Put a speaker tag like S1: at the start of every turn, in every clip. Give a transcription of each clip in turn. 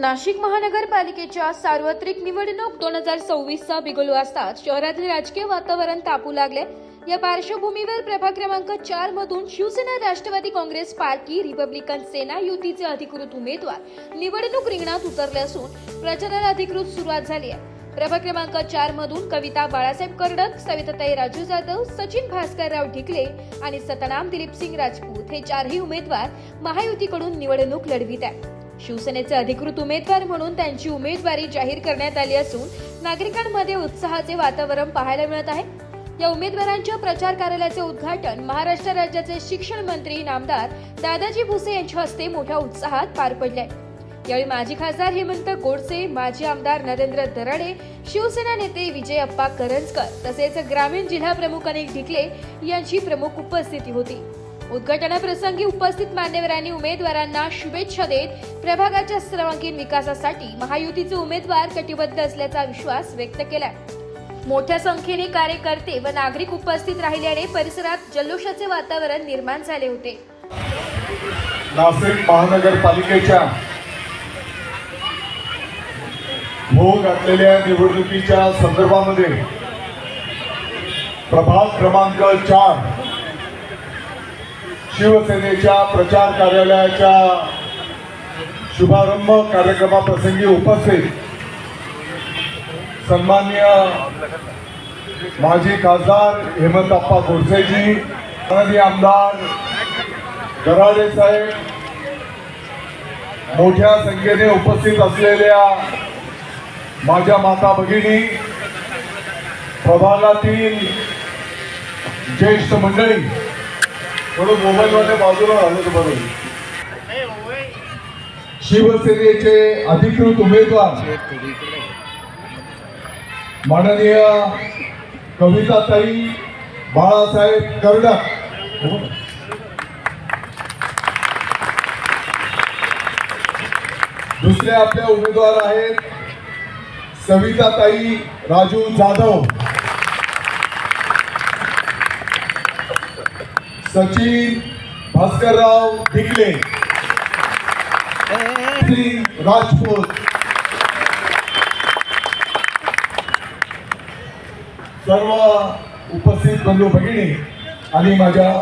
S1: नाशिक महानगरपालिकेच्या सार्वत्रिक निवडणूक दोन हजार सव्वीसचा बिगुल वाजताच शहरातील राजकीय वातावरण तापू लागले. या पार्श्वभूमीवर प्रभाग क्रमांक चार मधून Shivsena Rashtrawadi Congress party Republican Sena युतीचे अधिकृत उमेदवार निवडणूक रिंगणात उतरले असून प्रचाराला अधिकृत सुरुवात झाली आहे. प्रभाग क्रमांक चार मधून कविता बाळासाहेब कर्डक सविताताई राजू जाधव सचिन भास्करराव ढिकले आणि सतनाम दिलीपसिंग राजपूत हे चारही उमेदवार महायुतीकडून निवडणूक लढवित आहेत. शिवसेनेचे अधिकृत उमेदवार म्हणून त्यांची उमेदवारी जाहीर करण्यात आली असून नागरिकांमध्ये उत्साहाचे वातावरण पाहायला मिळत आहे. या उमेदवारांच्या प्रचार कार्यालयाचे उद्घाटन महाराष्ट्र राज्याचे शिक्षण मंत्री नामदार दादाजी भुसे यांच्या हस्ते मोठ्या उत्साहात पार पडले. यावेळी माजी खासदार हेमंत गोडसे माजी आमदार नरेंद्र दराडे शिवसेना नेते विजय अप्पा करंजकर तसेच ग्रामीण जिल्हा प्रमुख अनिल ढिकले यांची प्रमुख उपस्थिती होती. उद्घाटनाप्रसंगी उपस्थित मान्यवरांनी उमेदवारांना शुभेच्छा देत प्रभागाच्या सर्वांगीण विकासासाठी महायुतीचे उमेदवार कटिबद्ध असल्याचा विश्वास व्यक्त केला. मोठ्या संख्येने कार्यकर्ते व नागरिक उपस्थित राहिल्याने परिसरात जल्लोषाचे वातावरण निर्माण झाले होते.
S2: नाशिक महानगरपालिकेच्या भोग घातलेल्या निवडणुकीच्या संदर्भामध्ये प्रभाग क्रमांक चार शिवसेनेच्या प्रचार कार्यालयाच्या शुभारंभ कार्यक्रमाप्रसंगी उपस्थित सन्मान्य माजी खासदार हेमंतप्पा गोडसेजी माननीय आमदार गराडे साहेब मोठ्या संख्येने उपस्थित असलेल्या माझ्या माता भगिनी प्रभागातील ज्येष्ठ मंडळी थोडं मोबाईलमध्ये बाजूला आलं तुम्हाला शिवसेनेचे अधिकृत उमेदवार माननीय कविताताई बाळासाहेब कर्डक. दुसरे आपले उमेदवार आहेत सविताताई राजू जाधव. सचिन भास्करराव ढिकले. राजपूत. सर्व उपस्थित बंधू भगिनी आणि माझ्या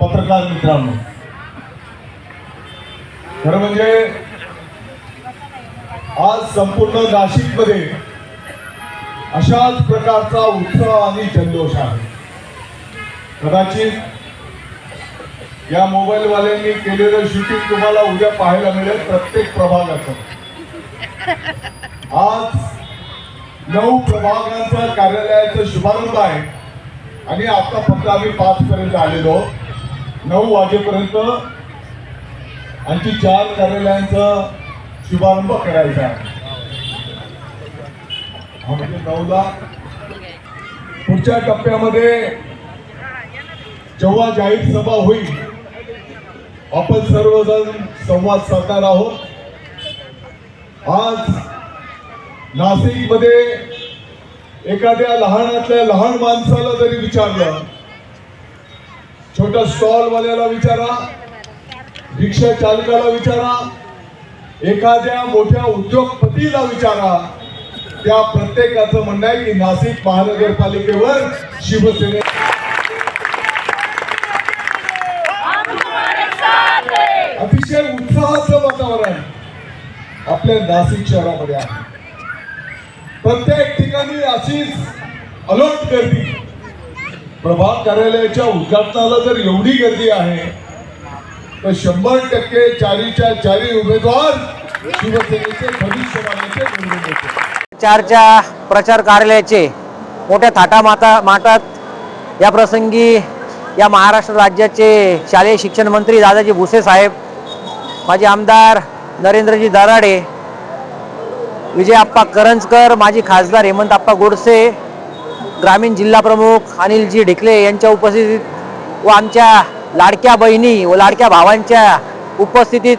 S2: पत्रकार मित्रांनो. खरं म्हणजे आज संपूर्ण नाशिकमध्ये अशाच प्रकारचा उत्साह आणि जल्लोष आहे. कदाचित या मोबाईलवाल्यांनी केलेलं शूटिंग तुम्हाला उद्या पाहायला मिळेल प्रत्येक प्रभागाचं. आज नऊ प्रभागांचा कार्यालयाचा शुभारंभ आहे आणि आता फक्त आम्ही पाच पर्यंत आलेलो नऊ वाजेपर्यंत आणखी चार कार्यालयांचा शुभारंभ करायचा आहे. म्हणजे नऊला पुढच्या टप्प्यामध्ये जेव्हा जाहीर सभा होईल आपण सर्वजण संवाद साधणार आहोत. आज नाशिकमध्ये एखाद्या लहानातल्या लहान माणसाला जरी विचारलं छोट्या स्टॉलवाल्याला विचारा रिक्षा चालकाला विचारा एखाद्या मोठ्या उद्योगपतीला विचारा त्या प्रत्येकाचं म्हणणं आहे की नाशिक महानगरपालिकेवर शिवसेने अतिशय उत्साहाचं वातावरण आपल्या नाशिक शहरामध्ये आहे. प्रत्येक ठिकाणी अशीच अलोट गर्दी. प्रभाग कार्यालयाच्या उद्घाटनाला जर एवढी गर्दी आहे तर शंभर टक्के चारीच्या चारी उमेदवार शिवसेनेचे भविष्यवाण्याचे निवडून येते
S3: चारच्या प्रचार कार्यालयाचे मोठ्या थाटा माता माटात या प्रसंगी या महाराष्ट्र राज्याचे शालेय शिक्षण मंत्री दादाजी भुसे साहेब माजी आमदार नरेंद्रजी दराडे विजय आप्पा करंजकर माजी खासदार हेमंत आप्पा गोडसे ग्रामीण जिल्हा प्रमुख अनिलजी ढिकले यांच्या उपस्थितीत व आमच्या लाडक्या बहिणी व लाडक्या भावांच्या उपस्थितीत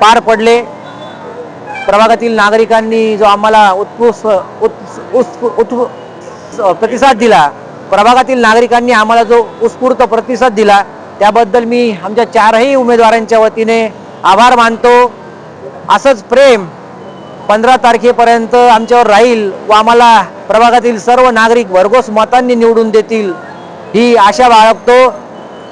S3: पार पडले. प्रभागातील नागरिकांनी जो आम्हाला उत्कृष्ट उत्स- उत्स- प्रतिसाद दिला प्रभागातील नागरिकांनी आम्हाला जो उत्स्फूर्त प्रतिसाद दिला त्याबद्दल मी आमच्या चारही उमेदवारांच्या वतीने आभार मानतो. असंच प्रेम पंधरा तारखेपर्यंत आमच्यावर राहील व आम्हाला प्रभागातील सर्व नागरिक भरघोस मतांनी निवडून देतील ही आशा बाळगतो.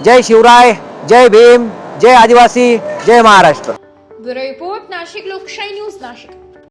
S3: जय शिवराय जय भीम जय आदिवासी जय Maharashtra.
S1: Bureau report Nashik Lokshahi news Nashik.